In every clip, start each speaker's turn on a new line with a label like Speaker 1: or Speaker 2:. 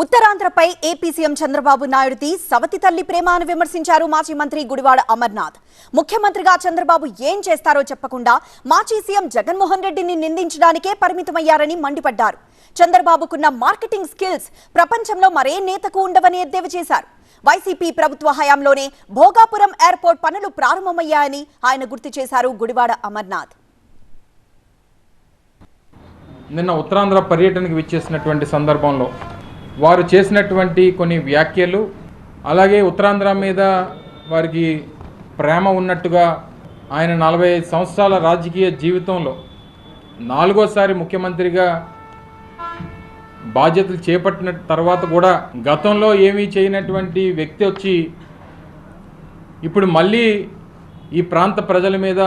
Speaker 1: ఉత్తరాంధ్రపై AP CM Chandrababu నాయుడుది సవతి తల్లి ప్రేమ అని విమర్శించారు మాజీ మంత్రి గుడివాడ అమర్నాథ్. ముఖ్యమంత్రిగా చంద్రబాబు ఏం చేస్తారో చెప్పకుండా మాజీ సీఎం జగన్మోహన్ రెడ్డిని నిందించడానికే పరిమితమయ్యారని మండిపడ్డారు. చంద్రబాబుకున్న మార్కెటింగ్ స్కిల్స్ ప్రపంచంలో మరే నేతకు ఉండవని ఎద్దేవి చేశారు. వైసీపీ ప్రభుత్వ హయాంలోనే భోగాపురం ఎయిర్పోర్ట్ పనులు ప్రారంభమయ్యాయని ఆయన గుర్తు చేశారు గుడివాడ అమర్నాథ్.
Speaker 2: నిన్న ఉత్తరాంధ్ర పర్యటనకు విచ్చేసినటువంటి సందర్భంలో వారు చేసినటువంటి కొన్ని వ్యాఖ్యలు అలాగే ఉత్తరాంధ్ర మీద వారికి ప్రేమ ఉన్నట్టుగా ఆయన నలభై ఐదు సంవత్సరాల రాజకీయ జీవితంలో నాలుగోసారి ముఖ్యమంత్రిగా బాధ్యతలు చేపట్టిన తర్వాత కూడా గతంలో ఏమీ చేయనటువంటి వ్యక్తి వచ్చి ఇప్పుడు మళ్ళీ ఈ ప్రాంత ప్రజల మీద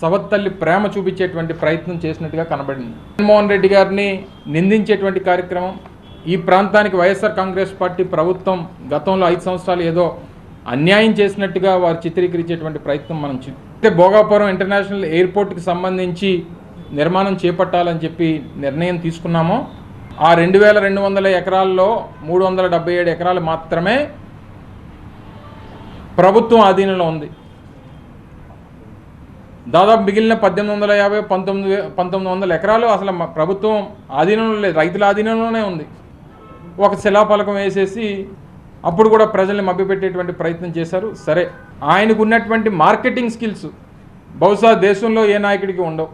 Speaker 2: సవత్తల్లి ప్రేమ చూపించేటువంటి ప్రయత్నం చేసినట్టుగా కనబడింది. జగన్మోహన్ రెడ్డి గారిని నిందించేటువంటి కార్యక్రమం ఈ ప్రాంతానికి వైఎస్ఆర్ కాంగ్రెస్ పార్టీ ప్రభుత్వం గతంలో ఐదు సంవత్సరాలు ఏదో అన్యాయం చేసినట్టుగా వారు చిత్రీకరించేటువంటి ప్రయత్నం మనం అయితే భోగాపురం ఇంటర్నేషనల్ ఎయిర్పోర్ట్కి సంబంధించి నిర్మాణం చేపట్టాలని చెప్పి నిర్ణయం తీసుకున్నామో. ఆ రెండు వేల రెండు వందల ఎకరాల్లో మూడు వందల డెబ్బై ఏడు ఎకరాలు మాత్రమే ప్రభుత్వం ఆధీనంలో ఉంది. దాదాపు మిగిలిన పద్దెనిమిది వందల యాభై పంతొమ్మిది పంతొమ్మిది వందల ఎకరాలు అసలు ప్రభుత్వం ఆధీనంలో లేదు రైతుల ఆధీనంలోనే ఉంది. ఒక శిలాఫలకం వేసేసి అప్పుడు కూడా ప్రజల్ని మభ్యపెట్టేటువంటి ప్రయత్నం చేశారు. సరే ఆయనకు ఉన్నటువంటి మార్కెటింగ్ స్కిల్స్ బహుశా దేశంలో ఏ నాయకుడికి ఉండవు.